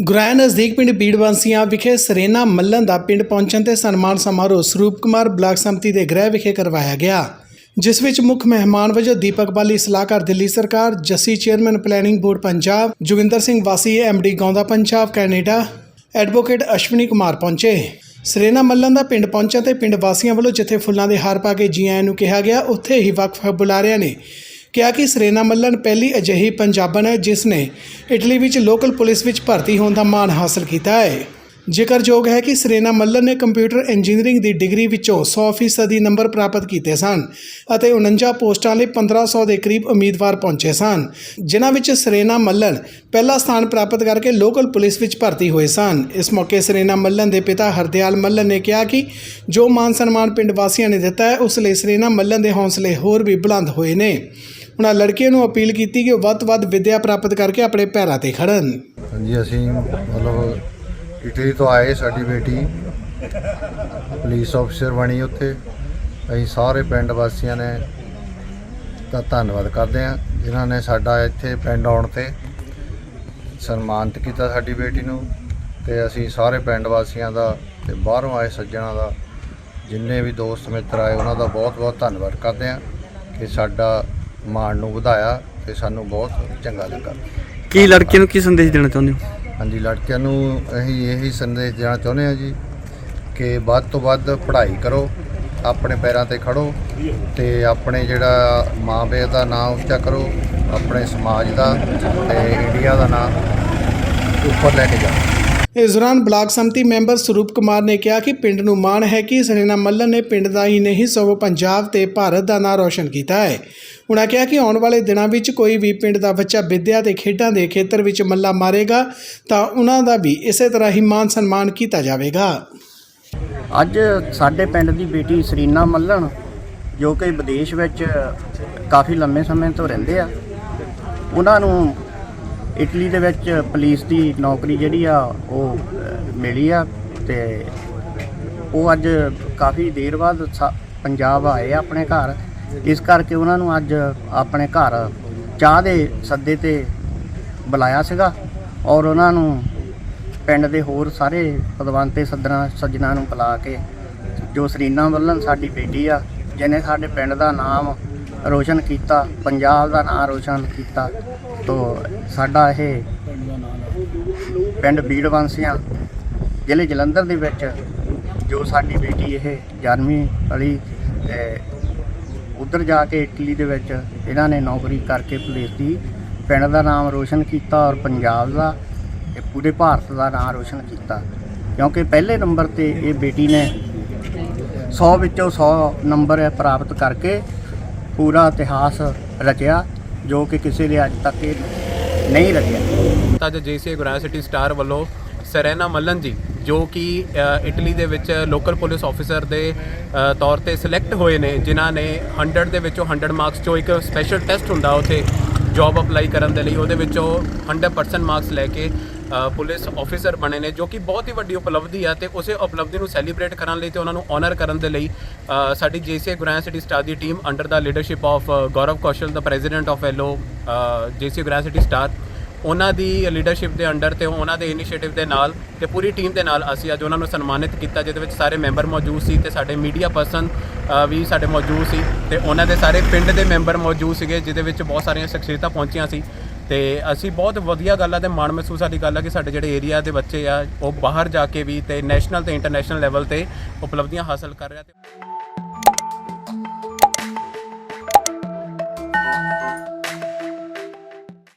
ਗੁਰਾਇਆ ਨਜ਼ਦੀਕ ਪਿੰਡ ਬੀੜਵੰਸੀਆਂ ਵਿਖੇ ਸਰੇਨਾ ਮੱਲਨ ਦਾ ਪਿੰਡ ਪਹੁੰਚਣ ਤੇ ਸਨਮਾਨ ਸਮਾਰੋਹ ਸਰੂਪ ਕੁਮਾਰ ਬਲਾਕ ਸੰਮਤੀ ਦੇ ਗ੍ਰਹਿ ਵਿਖੇ ਕਰਵਾਇਆ ਗਿਆ। ਜਿਸ ਵਿੱਚ ਮੁੱਖ ਮਹਿਮਾਨ ਵਜੋਂ ਦੀਪਕ ਬਾਲੀ, ਸਲਾਹਕਾਰ ਦਿੱਲੀ ਸਰਕਾਰ, Jassi chairman planning board Punjab, Joginder Singh ਵਾਸੀ MD Gaunda Punjab, Canada, advocate Ashwani Kumar ਪਹੁੰਚੇ। ਸਰੇਨਾ ਮੱਲਨ ਦਾ ਪਿੰਡ ਪਹੁੰਚਣ ਤੇ ਪਿੰਡ ਵਾਸੀਆਂ ਵੱਲੋਂ ਜਿੱਥੇ ਫੁੱਲਾਂ ਦੇ ਹਾਰ ਪਾ ਕੇ ਜੀ ਆਇਆਂ ਨੂੰ ਕਿਹਾ ਗਿਆ, ਉੱਥੇ ਹੀ ਵਕਫ ਬੁਲਾਰਿਆਂ ਨੇ। ਕਿਹਾ ਕਿ ਸਰੇਨਾ ਮੱਲਨ ਪਹਿਲੀ ਅਜਿਹੀ ਪੰਜਾਬਣ ਹੈ ਜਿਸ ਨੇ ਇਟਲੀ ਵਿੱਚ ਲੋਕਲ ਪੁਲਿਸ ਵਿੱਚ ਭਰਤੀ ਹੋਣ ਦਾ ਮਾਣ ਹਾਸਲ ਕੀਤਾ ਹੈ। ਜ਼ਿਕਰਯੋਗ ਹੈ ਕਿ ਸਰੇਨਾ ਮੱਲਨ ਨੇ ਕੰਪਿਊਟਰ ਇੰਜੀਨੀਅਰਿੰਗ ਦੀ ਡਿਗਰੀ ਵਿੱਚੋਂ 100% ਦੀ ਨੰਬਰ ਪ੍ਰਾਪਤ ਕੀਤੇ ਸਨ ਅਤੇ 49 ਪੋਸਟਾਂ ਲਈ 1500 ਦੇ ਕਰੀਬ ਉਮੀਦਵਾਰ ਪਹੁੰਚੇ ਸਨ, ਜਿਨ੍ਹਾਂ ਵਿੱਚ ਸਰੇਨਾ ਮੱਲਨ ਪਹਿਲਾ ਸਥਾਨ ਪ੍ਰਾਪਤ ਕਰਕੇ ਲੋਕਲ ਪੁਲਿਸ ਵਿੱਚ ਭਰਤੀ ਹੋਏ ਸਨ। ਇਸ ਮੌਕੇ ਸਰੇਨਾ ਮੱਲਨ ਦੇ ਪਿਤਾ ਹਰਦਿਆਲ ਮੱਲਨ ਨੇ ਕਿਹਾ ਕਿ ਜੋ ਮਾਨ ਸਨਮਾਨ ਪਿੰਡ ਵਾਸੀਆਂ ਨੇ ਦਿੱਤਾ ਹੈ, ਉਸ ਲਈ ਸਰੇਨਾ ਮੱਲਨ ਦੇ ਹੌਸਲੇ ਹੋਰ ਵੀ ਬੁਲੰਦ ਹੋਏ ਨੇ। ਉਹਨਾਂ ਲੜਕੀਆਂ ਨੂੰ ਅਪੀਲ ਕੀਤੀ ਕਿ ਉਹ ਵੱਧ ਤੋਂ ਵੱਧ ਵਿੱਦਿਆ ਪ੍ਰਾਪਤ ਕਰਕੇ ਆਪਣੇ ਪੈਰਾਂ ਤੇ ਖੜਨ ਹਾਂਜੀ, ਅਸੀਂ ਮਤਲਬ ਇਟਲੀ ਤੋਂ ਆਏ ਸਾਡੀ ਬੇਟੀ। ਪੁਲਿਸ ਅਫਸਰ ਬਣੀ ਉੱਥੇ। ਅਸੀਂ ਸਾਰੇ ਪਿੰਡ ਵਾਸੀਆਂ ਨੇ ਦਾ ਧੰਨਵਾਦ ਕਰਦੇ ਹਾਂ। ਜਿਨ੍ਹਾਂ ਨੇ ਸਾਡਾ ਇੱਥੇ ਪਿੰਡ ਆਉਣ ਤੇ ਸਨਮਾਨਿਤ ਕੀਤਾ ਸਾਡੀ ਬੇਟੀ ਨੂੰ ਤੇ ਅਸੀਂ ਸਾਰੇ ਪਿੰਡ ਵਾਸੀਆਂ ਦਾ ਤੇ ਬਾਹਰੋਂ ਆਏ ਸੱਜਣਾ ਦਾ, ਜਿੰਨੇ ਵੀ ਦੋਸਤ ਮਿੱਤਰ ਆਏ, ਉਹਨਾਂ ਦਾ ਬਹੁਤ-ਬਹੁਤ ਧੰਨਵਾਦ ਕਰਦੇ ਹਾਂ ਕਿ ਸਾਡਾ ਮਾਣ ਨੂੰ ਵਧਾਇਆ ਤੇ ਸਾਨੂੰ ਬਹੁਤ ਚੰਗਾ ਲੱਗਾ। ਕੀ ਲੜਕੀ ਨੂੰ ਕੀ ਸੰਦੇਸ਼ ਦੇਣਾ ਚਾਹੁੰਦੇ ਹੋ? ਹਾਂਜੀ, ਲੜਕਿਆਂ ਨੂੰ ਅਸੀਂ ਇਹੀ ਸੰਦੇਸ਼ ਦੇਣਾ ਚਾਹੁੰਦੇ ਹਾਂ ਜੀ ਕਿ ਵੱਧ ਤੋਂ ਵੱਧ ਪੜ੍ਹਾਈ ਕਰੋ, ਆਪਣੇ ਪੈਰਾਂ ਤੇ ਖੜੋ ਤੇ ਆਪਣੇ ਜਿਹੜਾ ਮਾਂ ਪਿਓ ਦਾ ਨਾਮ ਉੱਚਾ ਕਰੋ, ਆਪਣੇ ਸਮਾਜ ਦਾ ਤੇ ਇੰਡੀਆ ਦਾ ਨਾਮ ਉੱਪਰ ਲੈ ਕੇ ਜਾਓ। ਇਸ ਦੌਰਾਨ ਬਲਾਕ ਸੰਮਤੀ ਮੈਂਬਰ ਸਰੂਪ ਕੁਮਾਰ ਨੇ ਕਿਹਾ ਕਿ ਪਿੰਡ ਨੂੰ ਮਾਣ ਹੈ ਕਿ ਸਰੇਨਾ ਮੱਲਨ ਨੇ ਪਿੰਡ ਦਾ ਹੀ ਨਹੀਂ, ਸਗੋਂ ਪੰਜਾਬ ਤੇ ਭਾਰਤ ਦਾ ਨਾਂ ਰੌਸ਼ਨ ਕੀਤਾ ਹੈ। ਉਨ੍ਹਾਂ ਕਿਹਾ ਕਿ ਆਉਣ ਵਾਲੇ ਦਿਨਾਂ ਵਿੱਚ ਕੋਈ ਵੀ ਪਿੰਡ ਦਾ ਬੱਚਾ ਵਿੱਦਿਆ ਤੇ ਖੇਡਾਂ ਦੇ ਖੇਤਰ ਵਿੱਚ ਮੱਲਾ ਮਾਰੇਗਾ, ਤਾਂ ਉਹਨਾਂ ਦਾ ਵੀ ਇਸੇ ਤਰ੍ਹਾਂ ਹੀ ਮਾਨ ਸਨਮਾਨ ਕੀਤਾ ਜਾਵੇਗਾ। ਅੱਜ ਸਾਡੇ ਪਿੰਡ ਦੀ ਬੇਟੀ ਸਰੀਨਾ ਮੱਲਣ ਜੋ ਕਿ ਵਿਦੇਸ਼ ਵਿੱਚ ਕਾਫੀ ਲੰਮੇ ਸਮੇਂ ਤੋਂ ਰਹਿੰਦੇ ਆ ਉਹਨਾਂ ਨੂੰ ਇਟਲੀ ਦੇ ਵਿੱਚ ਪੁਲਿਸ ਦੀ ਨੌਕਰੀ ਜਿਹੜੀ ਆ, ਉਹ ਮਿਲੀ ਆ ਤੇ ਉਹ ਅੱਜ ਕਾਫੀ ਦੇਰ ਬਾਅਦ ਸਾ- ਪੰਜਾਬ ਆਏ ਆ ਆਪਣੇ ਘਰ। ਇਸ ਕਰਕੇ ਉਹਨਾਂ ਨੂੰ ਅੱਜ ਆਪਣੇ ਘਰ ਚਾਹ ਦੇ ਸੱਦੇ ਤੇ ਬੁਲਾਇਆ ਸੀਗਾ ਔਰ ਉਹਨਾਂ ਨੂੰ ਪਿੰਡ ਦੇ ਹੋਰ ਸਾਰੇ ਪਦਵੰਤੇ ਸੱਜਣਾ ਸੱਜਣਾ ਨੂੰ ਬੁਲਾ ਕੇ ਜੋ ਸਰੀਨਾ ਵੱਲਨ ਸਾਡੀ ਬੇਟੀ ਆ, ਜਿਹਨੇ ਸਾਡੇ ਪਿੰਡ ਦਾ ਨਾਮ ਰੋਸ਼ਨ ਕੀਤਾ, ਪੰਜਾਬ ਦਾ ਨਾਮ ਰੋਸ਼ਨ ਕੀਤਾ। ਤੋ ਸਾਡਾ ਇਹ ਪਿੰਡ ਬੀੜਵੰਸੀਆਂ ਜ਼ਿਲ੍ਹੇ ਜਲੰਧਰ ਦੇ ਵਿੱਚ ਜੋ ਸਾਡੀ ਬੇਟੀ ਇਹ ਜਨਮੀ ਵਾਲੀ ਉੱਧਰ ਜਾ ਕੇ ਇਟਲੀ ਦੇ ਵਿੱਚ ਇਹਨਾਂ ਨੇ ਨੌਕਰੀ ਕਰਕੇ ਪੁਲਿਸ ਦੀ ਪਿੰਡ ਦਾ ਨਾਮ ਰੋਸ਼ਨ ਕੀਤਾ ਔਰ ਪੰਜਾਬ ਦਾ ਤੇ ਪੂਰੇ ਭਾਰਤ ਦਾ ਨਾਮ ਰੋਸ਼ਨ ਕੀਤਾ। ਕਿਉਂਕਿ ਪਹਿਲੇ ਨੰਬਰ ਤੇ ਇਹ ਬੇਟੀ ਨੇ 100 ਵਿੱਚੋਂ 100 ਨੰਬਰ ਪ੍ਰਾਪਤ ਕਰਕੇ ਪੂਰਾ ਇਤਿਹਾਸ ਰਚਿਆ ਜੋ ਕਿ ਕਿਸੇ ਨੇ ਅੱਜ ਤੱਕ ਇਹ ਨਹੀਂ ਰਚਿਆ। ਅੱਜ ਜੇਸੀ ਯੂਨੀਵਰਸਿਟੀ ਸਟਾਰ ਵੱਲੋਂ ਸਰੈਨਾ ਮੱਲਨ ਜੀ, ਜੋ ਕਿ ਇਟਲੀ ਦੇ ਵਿੱਚ ਲੋਕਲ ਪੁਲਿਸ ਆਫੀਸਰ ਦੇ ਤੌਰ ਤੇ ਸਿਲੈਕਟ ਹੋਏ ਨੇ, ਜਿਨ੍ਹਾਂ ਨੇ 100 ਦੇ ਵਿੱਚੋਂ 100 ਮਾਰਕਸ ਚੋਂ ਇੱਕ ਸਪੈਸ਼ਲ ਟੈਸਟ ਹੁੰਦਾ ਉੱਥੇ ਜੌਬ ਅਪਲਾਈ ਕਰਨ ਦੇ ਲਈ, ਉਹਦੇ ਵਿੱਚੋਂ 100% ਮਾਰਕਸ ਲੈ ਕੇ ਪੁਲਿਸ ਆਫੀਸਰ ਬਣੇ ਨੇ ਜੋ ਕਿ ਬਹੁਤ ਹੀ ਵੱਡੀ ਉਪਲਬਧੀ ਆ ਤੇ ਉਸੇ ਉਪਲਬਧੀ ਨੂੰ ਸੈਲੀਬ੍ਰੇਟ ਕਰਨ ਲਈ ਤੇ ਉਹਨਾਂ ਨੂੰ ਆਨਰ ਕਰਨ ਦੇ ਲਈ ਅ, ਸਾਡੀ ਜੇਸੀ ਯੂਨੀਵਰਸਿਟੀ ਸਟਾਰ ਦੀ ਟੀਮ ਅੰਡਰ ਦਾ ਲੀਡਰਸ਼ਿਪ ਆਫ ਗੌਰਵ ਕੌਸ਼ਲ ਦਾ ਪ੍ਰੈਜ਼ੀਡੈਂਟ ਆਫ ਐਲੋ ਜੇਸੀ ਸਿਟੀ ਸਟਾਰ ਉਹਨਾਂ ਦੀ ਲੀਡਰਸ਼ਿਪ ਦੇ ਅੰਡਰ ਤੇ ਉਹਨਾਂ ਦੇ ਇਨੀਸ਼ੀਏਟਿਵ ਦੇ ਨਾਲ ਤੇ ਪੂਰੀ ਟੀਮ ਦੇ ਨਾਲ ਅਸੀਂ ਅੱਜ ਉਹਨਾਂ ਨੂੰ ਸਨਮਾਨਿਤ ਕੀਤਾ ਜਿਹਦੇ ਵਿੱਚ ਸਾਰੇ ਮੈਂਬਰ ਮੌਜੂਦ ਸੀ ਤੇ ਸਾਡੇ ਮੀਡੀਆ ਪਰਸਨ ਵੀ ਸਾਡੇ ਮੌਜੂਦ ਸੀ ਤੇ ਉਹਨਾਂ ਦੇ ਸਾਰੇ ਪਿੰਡ ਦੇ ਮੈਂਬਰ ਮੌਜੂਦ ਸੀਗੇ ਜਿਹਦੇ ਵਿੱਚ ਬਹੁਤ ਸਾਰੀਆਂ ਸ਼ਖਸੀਅਤਾਂ ਪਹੁੰਚੀਆਂ ਸੀ। ਤੇ ਅਸੀਂ ਬਹੁਤ ਵਧੀਆ ਗੱਲ ਆ ਤੇ ਮਾਣ ਮਹਿਸੂਸ ਵਾਲੀ ਗੱਲ ਆ ਕਿ ਸਾਡੇ ਜਿਹੜੇ ਏਰੀਆ ਦੇ ਬੱਚੇ ਆ, ਉਹ ਬਾਹਰ ਜਾ ਕੇ ਵੀ ਤੇ ਨੈਸ਼ਨਲ ਤੇ ਇੰਟਰਨੈਸ਼ਨਲ ਲੈਵਲ ਤੇ ਉਪਲਬਧੀਆਂ ਹਾਸਲ ਕਰ ਰਿਹਾ ਤੇ